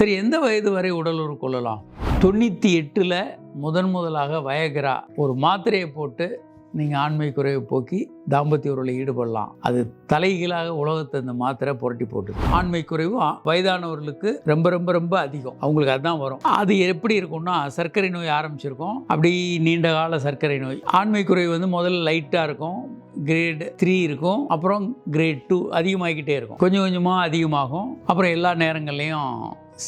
சரி எந்த வயது வரை உடலுறவு கொள்ளலாம்? தொண்ணூற்றி எட்டில் முதன் முதலாக வயகரா ஒரு மாத்திரையை போட்டு நீங்கள் ஆண்மை குறைவை போக்கி தாம்பத்திய உறவில் ஈடுபடலாம். அது தலைகீழாக உலகத்தை இந்த மாத்திரை புரட்டி போட்டு ஆண்மை குறைவு வயதானவர்களுக்கு ரொம்ப ரொம்ப ரொம்ப அதிகம். அவங்களுக்கு அதுதான் வரும். அது எப்படி இருக்கும்னா சர்க்கரை நோய் ஆரம்பிச்சிருக்கோம். அப்படி நீண்ட கால சர்க்கரை நோய். ஆண்மை குறைவு வந்து முதல்ல லைட்டாக இருக்கும். கிரேட் த்ரீ இருக்கும். அப்புறம் கிரேட் டூ அதிகமாகிக்கிட்டே இருக்கும். கொஞ்சம் கொஞ்சமாக அதிகமாகும். அப்புறம் எல்லா நேரங்கள்லையும்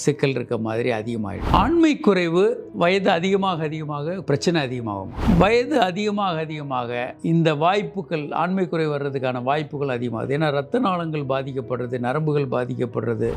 சிக்கல் இருக்க மாதிரி அதிகமாகிடும் ஆண்மை குறைவு வயது அதிகமாக அதிகமாக பிரச்சனை அதிகமாகும். வயது அதிகமாக அதிகமாக இந்த வாய்ப்புகள் ஆண்மை குறைவு வர்றதுக்கான வாய்ப்புகள் அதிகமாகுது. ஏன்னா ரத்த நாளங்கள் பாதிக்கப்படுறது நரம்புகள் பாதிக்கப்படுறது.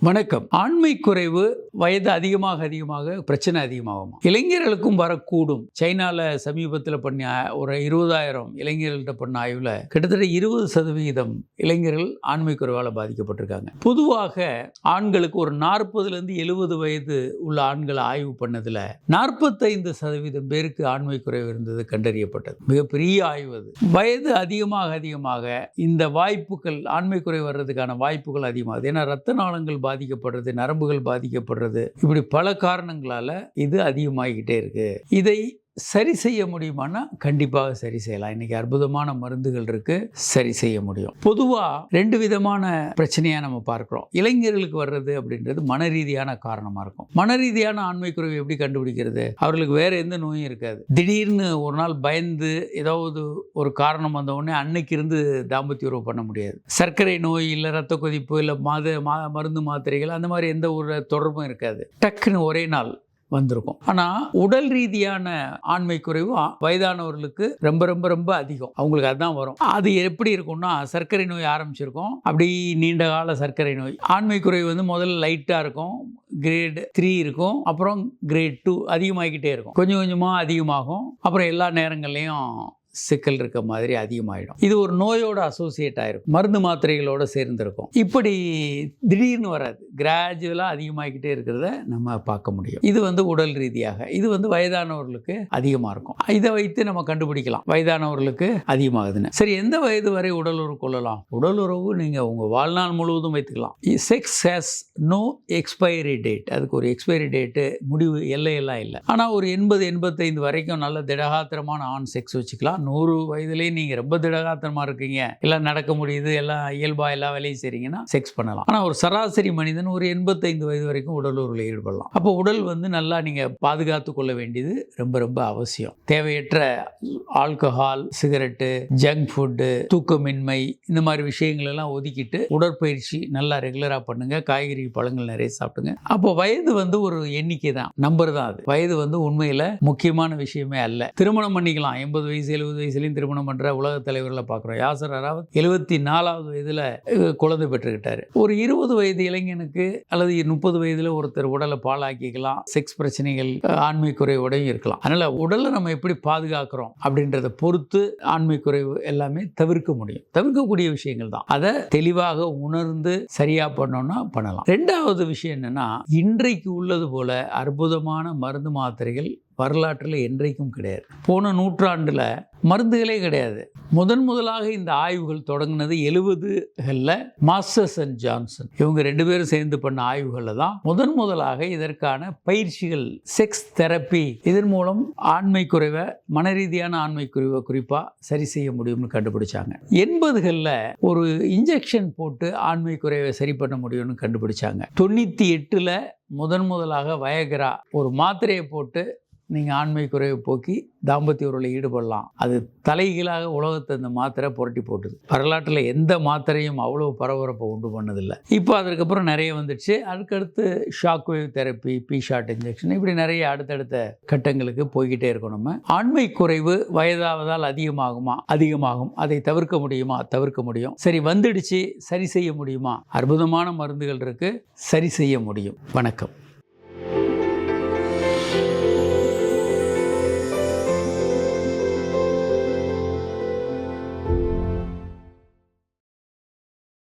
வணக்கம். ஆண்மை குறைவு வயது அதிகமாக அதிகமாக பிரச்சனை அதிகமாகும்? இளைஞர்களுக்கும் வரக்கூடும். சைனாவில் சமீபத்தில் பண்ண ஒரு இருபதாயிரம் இளைஞர்கள்ட்ட பண்ண ஆய்வில் கிட்டத்தட்ட இருபது சதவிகிதம் இளைஞர்கள் ஆண்மை குறைவால் பாதிக்கப்பட்டிருக்காங்க. பொதுவாக ஆண்களுக்கு ஒரு நாற்பதுலேருந்து எழுபது வயது உள்ள ஆண்களை ஆய்வு பண்ணதில் நாற்பத்தைந்து சதவீதம் பேருக்கு ஆண்மை குறைவு இருந்தது கண்டறியப்பட்டது. மிகப்பெரிய ஆய்வு அது. வயது அதிகமாக அதிகமாக இந்த வாய்ப்புகள் ஆண்மை வர்றதுக்கான வாய்ப்புகள் அதிகமாகுது. ஏன்னா ரத்த நாளங்கள் பாதிக்கப்படுறது நரம்புகள் பாதிக்கப்படுறது இப்படி பல காரணங்களால இது அதிகமாகிக்கிட்டே இருக்கு. இதை சரி செய்ய முடியுமானா கண்டிப்பாக சரி செய்யலாம். இன்னைக்கு அற்புதமான மருந்துகள் இருக்கு சரி செய்ய முடியும். பொதுவாக ரெண்டு விதமான பிரச்சனையாக நம்ம பார்க்குறோம். இளைஞர்களுக்கு வர்றது அப்படின்றது மன ரீதியான காரணமாக இருக்கும். மன ரீதியான ஆண்மை குறைவு எப்படி கண்டுபிடிக்கிறது? அவர்களுக்கு வேறு எந்த நோயும் இருக்காது. திடீர்னு ஒரு நாள் பயந்து ஏதாவது ஒரு காரணம் வந்தவுடனே அன்னைக்கு இருந்து தாம்பத்திய உறவு பண்ண முடியாது. சர்க்கரை நோய் இல்லை ரத்த கொதிப்பு இல்லை மாத மா மருந்து மாத்திரைகள் அந்த மாதிரி எந்த ஒரு தொடர்பும் இருக்காது. டக்குன்னு ஒரே நாள் வந்திருக்கும். ஆனால் உடல் ரீதியான ஆண்மை குறைவு வயதானவர்களுக்கு ரொம்ப ரொம்ப ரொம்ப அதிகம். அவங்களுக்கு அதுதான் வரும். அது எப்படி இருக்கும்னா சர்க்கரை நோய் ஆரம்பிச்சிருக்கும். அப்படி நீண்ட கால சர்க்கரை நோய். ஆண்மை குறைவு வந்து முதல்ல லைட்டாக இருக்கும். கிரேட் த்ரீ இருக்கும். அப்புறம் கிரேட் டூ அதிகமாகிக்கிட்டே இருக்கும். கொஞ்சம் கொஞ்சமாக அதிகமாகும். அப்புறம் எல்லா நேரங்கள்லையும் சிக்கல் இருக்க மாதிரி அதிகமாகிடும் இது ஒரு நோயோட அசோசியேட் ஆயிருக்கும். மருந்து மாத்திரைகளோட சேர்ந்திருக்கும். இப்படி திடீர்னு வராது. கிராஜுவலாக அதிகமாகிக்கிட்டே இருக்கிறத நம்ம பார்க்க முடியும். இது வந்து உடல் ரீதியாக இது வந்து வயதானவர்களுக்கு அதிகமாக இருக்கும். இதை வைத்து நம்ம கண்டுபிடிக்கலாம். வயதானவர்களுக்கு அதிகமாகுதுன்னு. சரி எந்த வயது வரை உடல் உறவு கொள்ளலாம்? உடல் உறவு நீங்கள் உங்கள் வாழ்நாள் முழுவதும் வைத்துக்கலாம். Sex has no expiry date அதுக்கு ஒரு எக்ஸ்பைரி டேட்டு முடிவு எல்லையெல்லாம் இல்லை. ஆனால் ஒரு எண்பது எண்பத்தைந்து வரைக்கும் நல்ல திடகாத்திரமான ஆண் செக்ஸ் வச்சுக்கலாம். நூறு வயதுலேயே நீங்கள் ரொம்ப திடகாத்திரமாக இருக்கீங்க. எல்லாம் நடக்க முடியுது எல்லாம் இயல்பாக எல்லா வேலையும் செய்கிறீங்கன்னா செக்ஸ் பண்ணலாம். ஆனால் ஒரு சராசரி மனிதன் ஒரு எண்பத்தைந்து வயது வரைக்கும் உடலூரில் ஈடுபடலாம். அப்போ உடல் வந்து நல்லா நீங்கள் பாதுகாத்து கொள்ள வேண்டியது ரொம்ப ரொம்ப அவசியம். தேவையற்ற ஆல்கஹால் சிகரெட்டு ஜங்க் ஃபுட்டு தூக்கமின்மை இந்த மாதிரி விஷயங்கள் எல்லாம் ஒதுக்கிட்டு உடற்பயிற்சி நல்லா ரெகுலராக பண்ணுங்க. காய்கறி பழங்கள் நிறைய சாப்பிடுங்க. அப்போ வயது வந்து ஒரு எண்ணிக்கை தான் நம்பர் தான் அது. வயது வந்து உண்மையில் முக்கியமான விஷயமே அல்ல. திருமணம் பண்ணிக்கலாம். எண்பது வயசு எழுபது வயசுலையும் திருமணம் பண்ணுற உலக தலைவர்களை பார்க்குறோம். யாசர் அராவத் எழுபத்தி நாலாவது வயதில் குழந்தை பெற்றுக்கிட்டாரு. ஒரு இருபது வயது இளைஞனுக்கு அல்லது முப்பது வயதில் ஒருத்தர் உடலை பாழாக்கிக்கலாம். செக்ஸ் பிரச்சனைகள் ஆண்மை குறைவோடையும் இருக்கலாம். அதனால் உடலை நம்ம எப்படி பாதுகாக்கிறோம் அப்படின்றத பொறுத்து ஆண்மை குறைவு எல்லாமே தவிர்க்க முடியும். தவிர்க்கக்கூடிய விஷயங்கள் தான். அதை தெளிவாக உணர்ந்து சரியாக பண்ணோம்னா பண்ணலாம். ரெண்டாவது விஷயம் என்னென்னா இன்றைக்கு உள்ளது போல அற்புதமான மருந்து மாத்திரைகள் வரலாற்றில் என்றைக்கும் கிடையாது. போன நூற்றாண்டில் மருந்துகளே கிடையாது. முதன் முதலாக இந்த ஆய்வுகள் தொடங்கினது எழுபதுகளில் மாஸ்டர்ஸ் அண்ட் ஜான்சன். இவங்க ரெண்டு பேரும் சேர்ந்து பண்ண ஆய்வுகளில் தான் முதன் முதலாக இதற்கான பயிற்சிகள் செக்ஸ் தெரப்பி இதன் மூலம் ஆண்மை குறைவை மன ரீதியான ஆண்மை குறைவை குறிப்பாக சரி செய்ய முடியும்னு கண்டுபிடிச்சாங்க. எண்பதுகளில் ஒரு இன்ஜெக்ஷன் போட்டு ஆண்மை குறைவை சரி பண்ண முடியும்னு கண்டுபிடிச்சாங்க. தொண்ணூற்றி எட்டில் முதன் முதலாக வயகரா ஒரு மாத்திரையை போட்டு நீங்கள் ஆண்மை குறைவை போக்கி தாம்பத்திய உறவில் ஈடுபடலாம். அது தலைகீழாக உலகத்தை இந்த மாத்திரை புரட்டி போட்டுது. வரலாற்றில் எந்த மாத்திரையும் அவ்வளோ பரபரப்பை உண்டு பண்ணதில்லை. இப்போ அதுக்கப்புறம் நிறைய வந்துடுச்சு. அதுக்கடுத்து shock wave therapy P shot injection இப்படி நிறைய அடுத்தடுத்த கட்டங்களுக்கு போய்கிட்டே இருக்கணும் நம்ம. ஆண்மை குறைவு வயதாவதால் அதிகமாகுமா? அதிகமாகும். அதை தவிர்க்க முடியுமா? தவிர்க்க முடியும். சரி வந்துடுச்சு. சரி செய்ய முடியுமா? அற்புதமான மருந்துகள் இருக்குது சரி செய்ய முடியும். வணக்கம்.